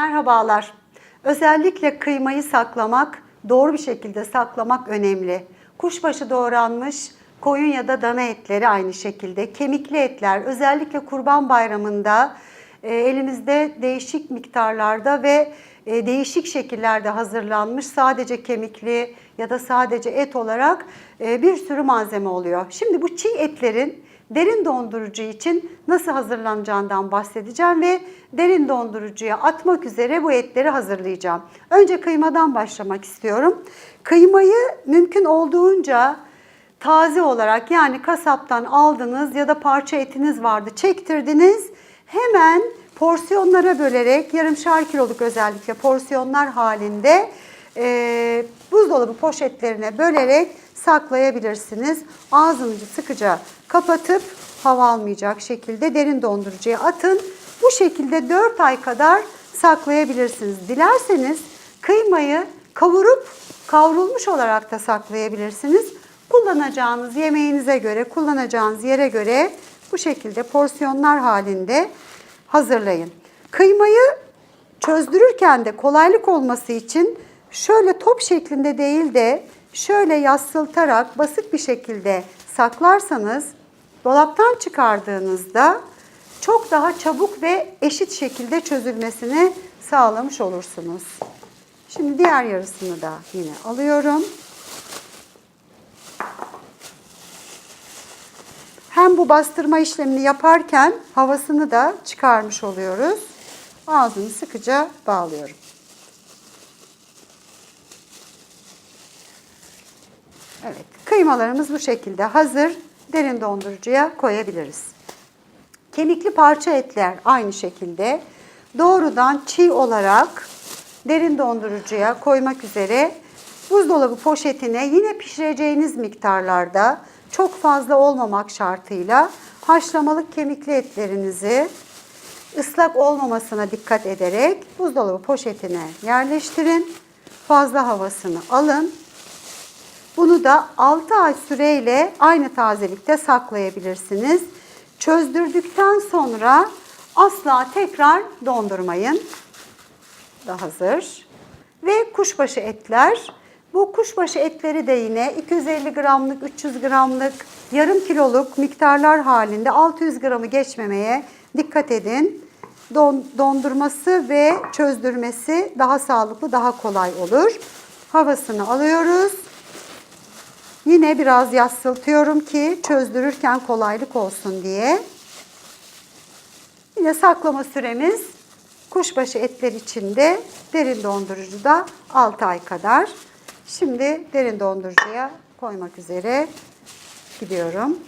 Merhabalar. Özellikle kıymayı saklamak, doğru bir şekilde saklamak önemli. Kuşbaşı doğranmış koyun ya da dana etleri aynı şekilde. Kemikli etler özellikle Kurban Bayramı'nda e, elimizde değişik miktarlarda ve e, değişik şekillerde hazırlanmış sadece kemikli ya da sadece et olarak e, bir sürü malzeme oluyor. Şimdi bu çiğ etlerin derin dondurucu için nasıl hazırlanacağından bahsedeceğim ve derin dondurucuya atmak üzere bu etleri hazırlayacağım. Önce kıymadan başlamak istiyorum. Kıymayı mümkün olduğunca taze olarak yani kasaptan aldınız ya da parça etiniz vardı çektirdiniz. Hemen porsiyonlara bölerek yarımşar kiloluk özellikle porsiyonlar halinde e, buzdolabı poşetlerine bölerek saklayabilirsiniz. Ağzınızı sıkıca kapatıp hava almayacak şekilde derin dondurucuya atın. Bu şekilde 4 ay kadar saklayabilirsiniz. Dilerseniz kıymayı kavurup kavrulmuş olarak da saklayabilirsiniz. Kullanacağınız yemeğinize göre, kullanacağınız yere göre bu şekilde porsiyonlar halinde hazırlayın. Kıymayı çözdürürken de kolaylık olması için şöyle top şeklinde değil de şöyle yassıltarak basit bir şekilde saklarsanız dolaptan çıkardığınızda çok daha çabuk ve eşit şekilde çözülmesini sağlamış olursunuz. Şimdi diğer yarısını da yine alıyorum. Hem bu bastırma işlemini yaparken havasını da çıkarmış oluyoruz. Ağzını sıkıca bağlıyorum. Evet, kıymalarımız bu şekilde hazır. Derin dondurucuya koyabiliriz. Kemikli parça etler aynı şekilde doğrudan çiğ olarak derin dondurucuya koymak üzere buzdolabı poşetine yine pişireceğiniz miktarlarda çok fazla olmamak şartıyla haşlamalık kemikli etlerinizi ıslak olmamasına dikkat ederek buzdolabı poşetine yerleştirin. Fazla havasını alın. Bunu da 6 ay süreyle aynı tazelikte saklayabilirsiniz. Çözdürdükten sonra asla tekrar dondurmayın. Da hazır. Ve kuşbaşı etler. Bu kuşbaşı etleri de yine 250 gramlık, 300 gramlık, yarım kiloluk miktarlar halinde 600 gramı geçmemeye dikkat edin. Don, dondurması ve çözdürmesi daha sağlıklı, daha kolay olur. Havasını alıyoruz. Yine biraz yassıltıyorum ki çözdürürken kolaylık olsun diye. Yine saklama süremiz kuşbaşı etler için de derin dondurucuda 6 ay kadar. Şimdi derin dondurucuya koymak üzere gidiyorum.